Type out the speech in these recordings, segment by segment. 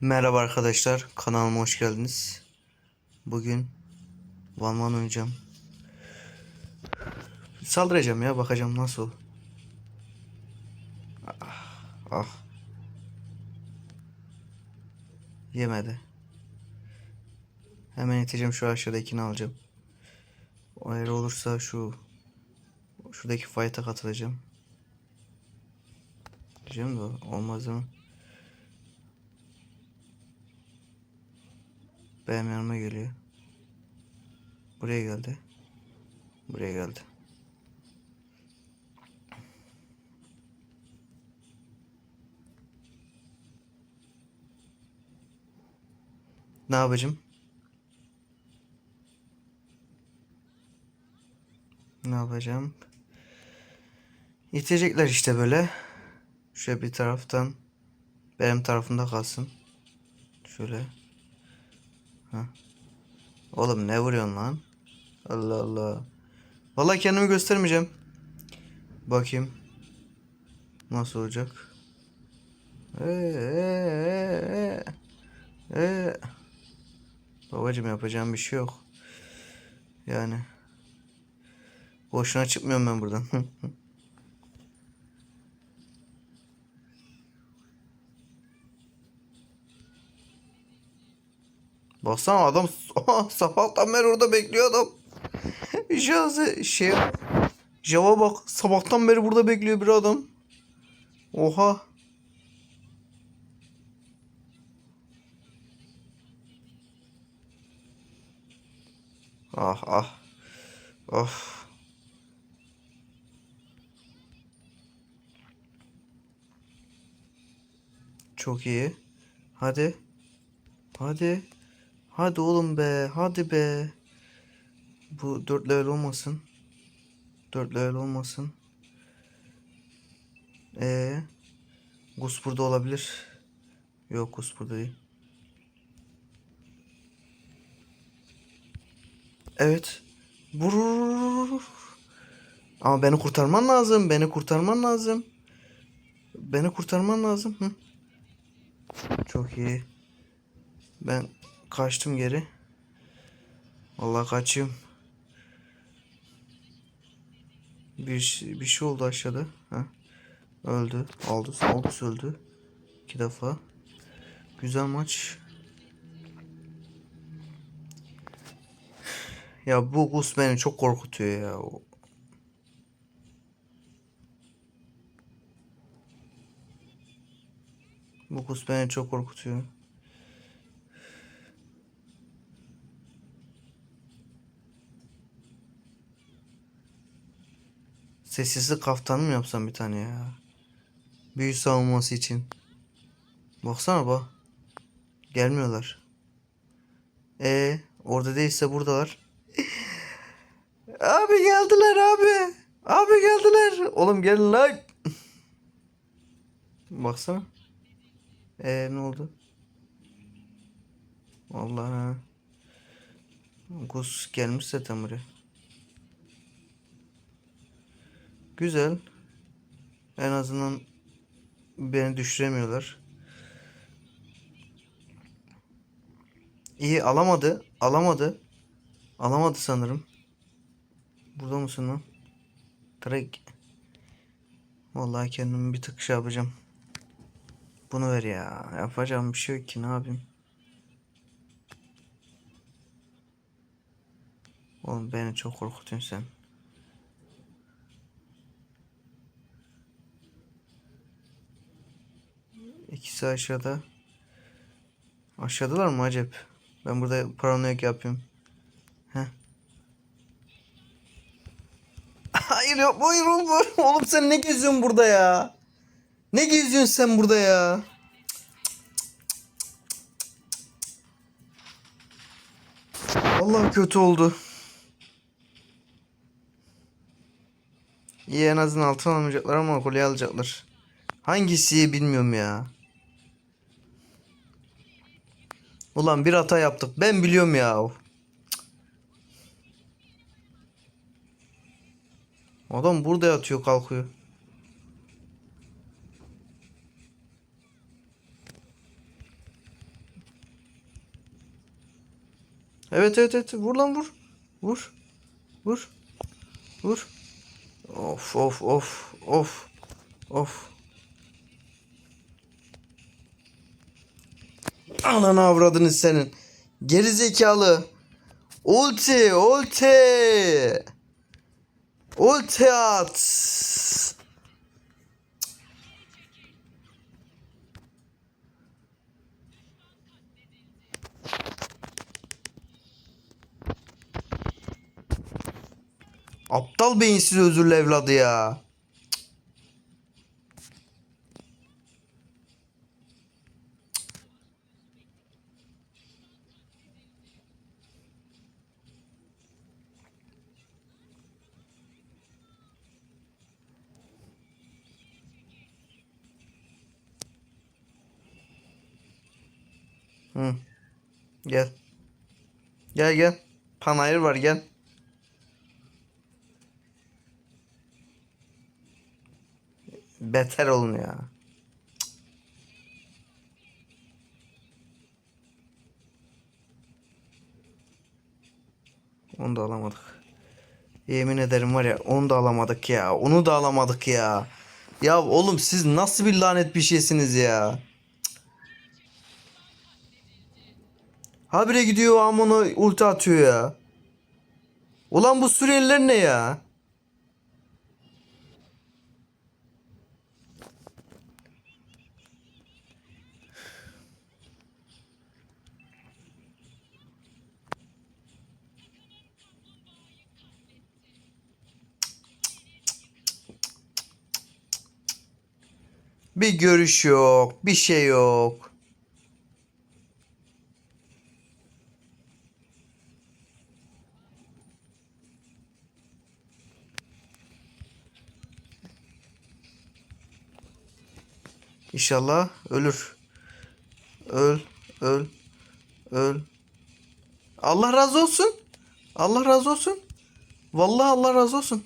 Merhaba arkadaşlar, kanalıma hoş geldiniz. Bugün Van Van oynayacağım. Saldıracağım ya, bakacağım nasıl. Ah, ah. Yemedi. Hemen iteceğim şu aşağıdakini alacağım. Eğer olursa şu şuradaki fight'a katılacağım. Diyeceğim de olmaz mı? Benim yanıma geliyor. Buraya geldi. Buraya geldi. Ne yapacağım? Ne yapacağım? İtecekler işte böyle. Şöyle bir taraftan benim tarafımda kalsın. Şöyle. Oğlum ne vuruyorsun lan? Allah Allah. Vallahi kendimi göstermeyeceğim. Bakayım. Nasıl olacak? Ee, ee, ee, ee. Babacım yapacağım bir şey yok. Yani. Boşuna çıkmıyorum ben buradan. Baksana adam sabahtan beri orada bekliyor adam. Jaze şey Java bak sabahtan beri burada bekliyor bir adam. Oha. Ah ah. Of. Çok iyi. Hadi. Hadi. Hadi oğlum be. Hadi be. Bu 4 level olmasın. 4 level olmasın. Ee, Gus burada olabilir. Yok Gus burada değil. Evet. Vurur. Ama beni kurtarman lazım. Beni kurtarman lazım. Beni kurtarman lazım. Hı. Çok iyi. Ben kaçtım geri. Vallahi kaçıyorum. Bir, şey- bir şey oldu aşağıda. Ha. Öldü. Aldı. Aldus öldü. İki defa. Güzel maç. Ya bu Gus beni çok korkutuyor ya. Bu Gus beni çok korkutuyor. Sessizlik kaftanı mı yapsam bir tane ya? Büyü savunması için. Baksana bak. Gelmiyorlar. E orada değilse buradalar. abi geldiler abi. Abi geldiler. Oğlum gelin lan. Baksana. E ne oldu? Vallahi. Gus gelmiş zaten buraya. Güzel. En azından beni düşüremiyorlar. İyi alamadı. Alamadı. Alamadı sanırım. Burada mısın lan? Direkt. Vallahi kendimi bir tık şey yapacağım. Bunu ver ya. Yapacağım bir şey yok ki ne yapayım. Oğlum beni çok korkutuyorsun sen. İkisi aşağıda. Aşağıdalar mı acep? Ben burada paranoyak yapıyorum. Heh. Hayır yok hayır oğlum. Oğlum sen ne geziyorsun burada ya? Ne geziyorsun sen burada ya? Allah kötü oldu. İyi en azından altın almayacaklar ama kolye alacaklar. Hangisi bilmiyorum ya. Ulan bir hata yaptık. Ben biliyorum ya. Adam burada yatıyor kalkıyor. Evet evet evet vur lan vur. Vur. Vur. Vur. Of of of of of. Ananı avradını senin. Geri zekalı. Ulti, ulti. Ulti at. Aptal beyinsiz özürlü evladı ya. Hı. Gel. Gel gel. Panayır var gel. Beter olun ya. Onu da alamadık. Yemin ederim var ya onu da alamadık ya. Onu da alamadık ya. Ya oğlum siz nasıl bir lanet bir şeysiniz ya. Habire gidiyor Amon'a ulti atıyor ya. Ulan bu Suriyeliler ne ya? Bir görüş yok, bir şey yok. İnşallah ölür. Öl, öl, öl. Allah razı olsun. Allah razı olsun. Vallahi Allah razı olsun.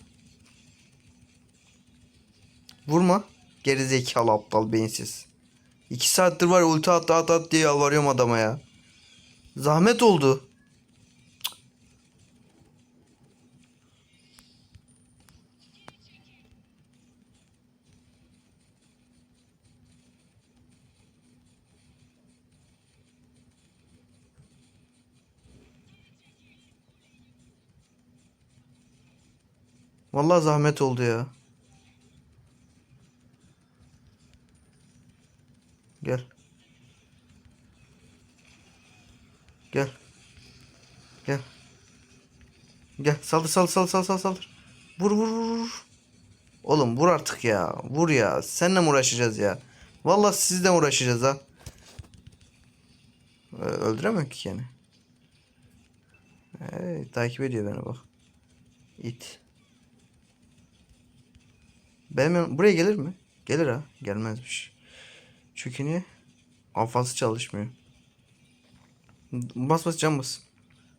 Vurma. Geri zekalı aptal beyinsiz. İki saattir var ulti at at at diye yalvarıyorum adama ya. Zahmet oldu. Vallahi zahmet oldu ya. Gel. Gel. Gel. Gel. Saldır saldır saldır saldır saldır. Vur vur vur. Oğlum vur artık ya. Vur ya. Seninle mi uğraşacağız ya? Vallahi sizle uğraşacağız ha? Öldüremiyor ki yani. Hey, takip ediyor beni bak. İt. Benim yan- buraya gelir mi? Gelir ha. Gelmezmiş. Çünkü niye? Kafası çalışmıyor. Bas bas can bas.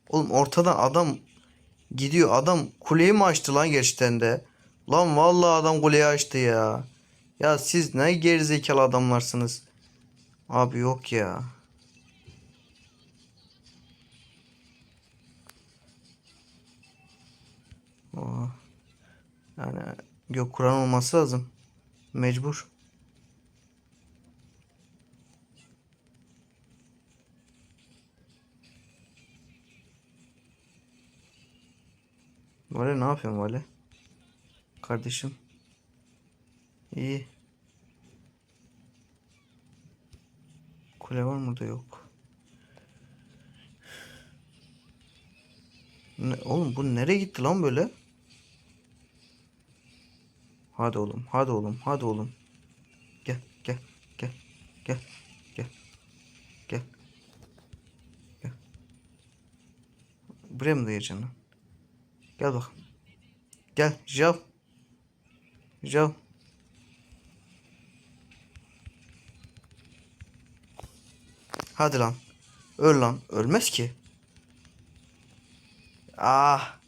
Oğlum ortadan adam gidiyor. Adam kuleyi mi açtı lan gerçekten de? Lan vallahi adam kuleyi açtı ya. Ya siz ne gerizekalı adamlarsınız. Abi yok ya. Oh. Yani gök kuran olması lazım. Mecbur. Vale ne yapıyorsun Vale? Kardeşim. İyi. Kule var mı da yok. Ne, oğlum bu nereye gitti lan böyle? Hadi oğlum, hadi oğlum, hadi oğlum. Gel, gel, gel, gel, gel, gel, gel. Buraya mı dayayacaksın? Gel bak. Gel, Jav. Jav. Hadi lan. Öl lan. Ölmez ki. Ah.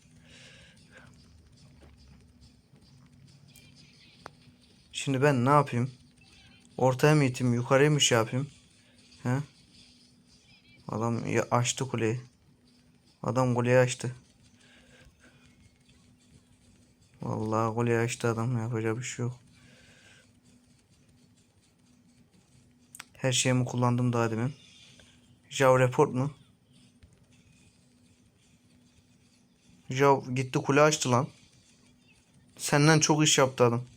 Şimdi ben ne yapayım? Ortaya mı iteyim? Yukarıya mı şey yapayım? He? Adam ya açtı kuleyi. Adam golü açtı. Vallahi golü açtı adam. Yapacak bir şey yok. Her şeyimi kullandım daha demin. Jav report mu? Jav gitti kule açtı lan. Senden çok iş yaptı adam.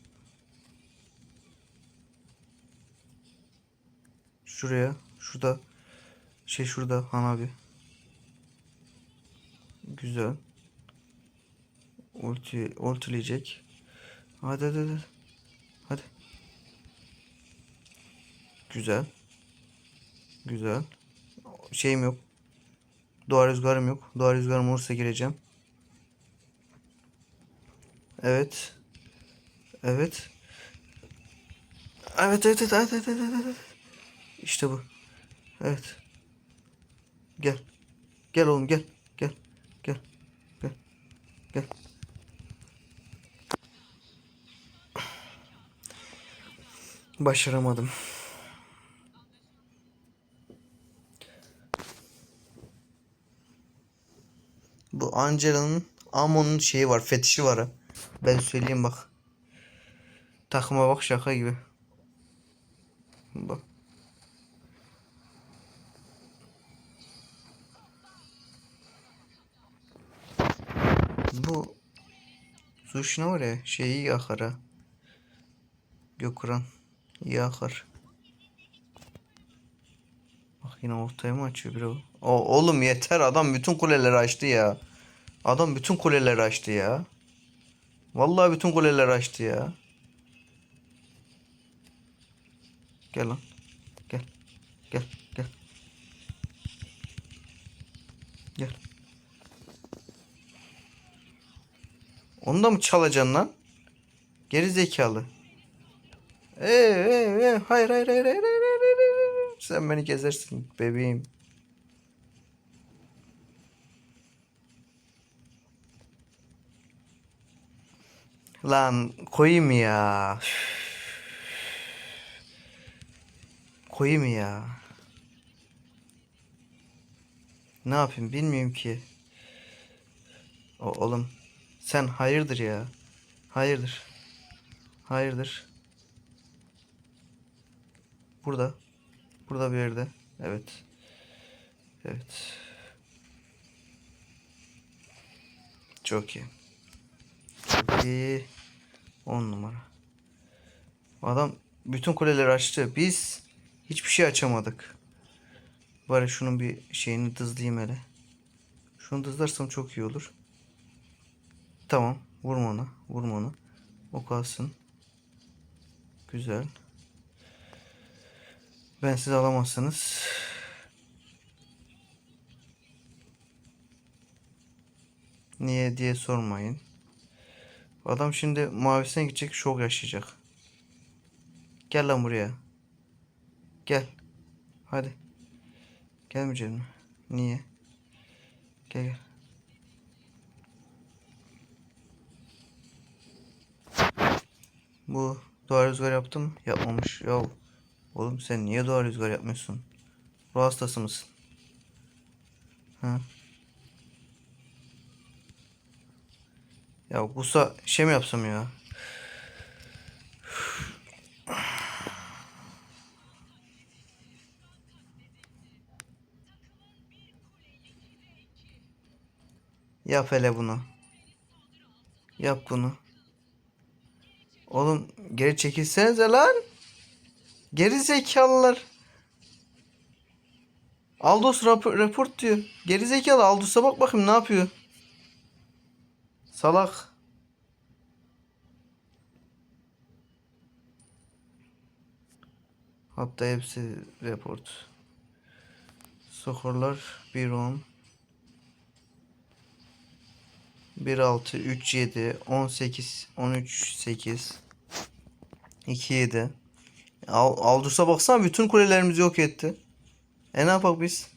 Şuraya. Şurada. Şey şurada Han abi. Güzel. Ulti, ultileyecek. Hadi hadi hadi. Hadi. Güzel. Güzel. Şeyim yok. Doğa rüzgarım yok. Doğa rüzgarım olursa gireceğim. Evet. Evet. Evet evet evet evet evet evet, evet. İşte bu. Evet. Gel. Gel oğlum gel. Gel. Gel. Gel. Gel. Başaramadım. Bu Angela'nın Amon'un şeyi var, fetişi var. Ben söyleyeyim bak. Takıma bak şaka gibi. Bak. Bu Zuşna var ya şeyi iyi akar ha. Gökran iyi akar. Bak yine ortaya mı açıyor biri o? Oğlum yeter adam bütün kuleleri açtı ya. Adam bütün kuleleri açtı ya. Vallahi bütün kuleleri açtı ya. Gel lan. Gel. Gel. Onu da mı çalacaksın lan? Geri zekalı. Ee, ee, ee, hayır, hayır, hayır, hayır, hayır, hayır, hayır. Sen beni gezersin bebeğim. Lan koyayım ya. Koyayım ya. Ne yapayım bilmiyorum ki. O, oğlum sen hayırdır ya. Hayırdır. Hayırdır. Burada. Burada bir yerde. Evet. Evet. Çok iyi. Çok iyi. 10 numara. Adam bütün kuleleri açtı. Biz hiçbir şey açamadık. Bari şunun bir şeyini dızlayayım hele. Şunu dızlarsam çok iyi olur. Tamam. Vurma ona. Vurma ona. O kalsın. Güzel. Ben siz alamazsınız. Niye diye sormayın. Adam şimdi mavisine gidecek şok yaşayacak. Gel lan buraya. Gel. Hadi. Gelmeyecek mi? Niye? Gel gel. Bu doğa rüzgar yaptım. Yapmamış. Ya oğlum sen niye doğa rüzgar yapmıyorsun? Ruh hastası mısın? Ha? Ya Gusa şey mi yapsam ya? Yap hele bunu. Yap bunu. Oğlum geri çekilsenize lan. Geri zekalılar. Aldos rapor, report diyor. Geri zekalı Aldos'a bak bakayım ne yapıyor. Salak. Hatta hepsi report. Skorlar 1-10 1-6 3-7 18 13-8 2-7 Al Aldus'a baksana bütün kulelerimizi yok etti. E ne yapak biz?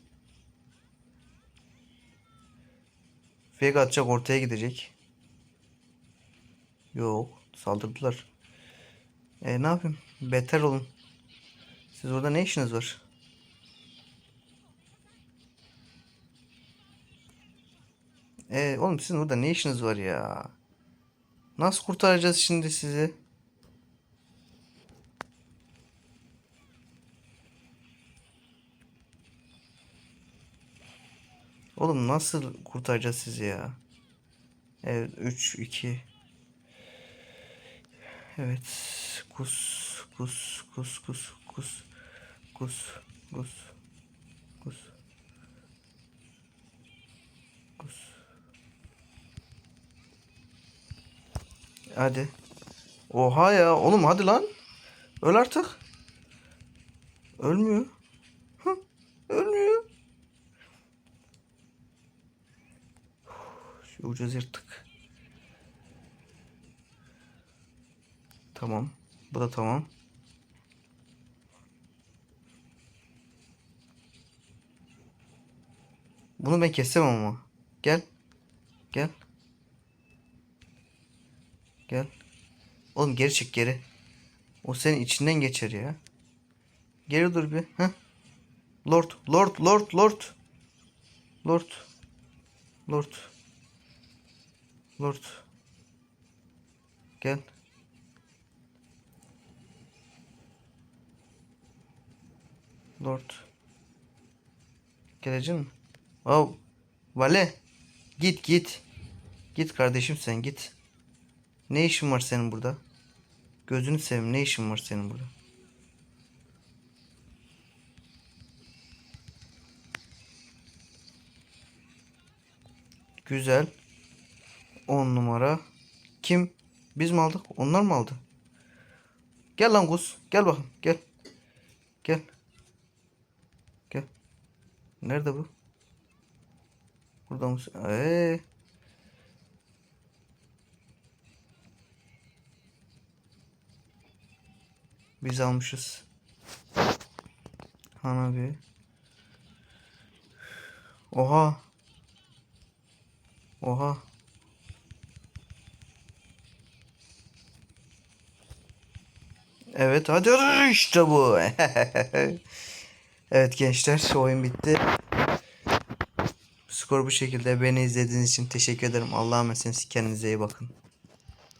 Fake atacak ortaya gidecek. Yok. Saldırdılar. E ne yapayım? Beter olun. Siz orada ne işiniz var? Ee, oğlum sizin burada ne işiniz var ya? Nasıl kurtaracağız şimdi sizi? Oğlum nasıl kurtaracağız sizi ya? Evet 3 2 Evet kus kus kus kus kus kus kus kus kus Hadi. Oha ya oğlum hadi lan. Öl artık. Ölmüyor. Hı, ölmüyor. Şu ucuz yırttık. Tamam. Bu da tamam. Bunu ben kesemem ama. Gel. Gel. Gel. Oğlum geri çık geri. O senin içinden geçer ya. Geri dur bir. Heh. Lord, Lord, Lord, Lord. Lord. Lord. Lord. Gel. Lord. Gelecek mi? Oh. Vale. Git git. Git kardeşim sen git. Ne işin var senin burada? Gözünü seveyim ne işin var senin burada? Güzel. 10 numara. Kim? Biz mi aldık? Onlar mı aldı? Gel lan Gus. Gel bakın. Gel. Gel. Gel. Nerede bu? Burada mısın? Eee. Biz almışız. Hanabi. Oha. Oha. Evet hadi işte bu. evet gençler oyun bitti. Skor bu şekilde. Beni izlediğiniz için teşekkür ederim. Allah'a emanet olun. Kendinize iyi bakın.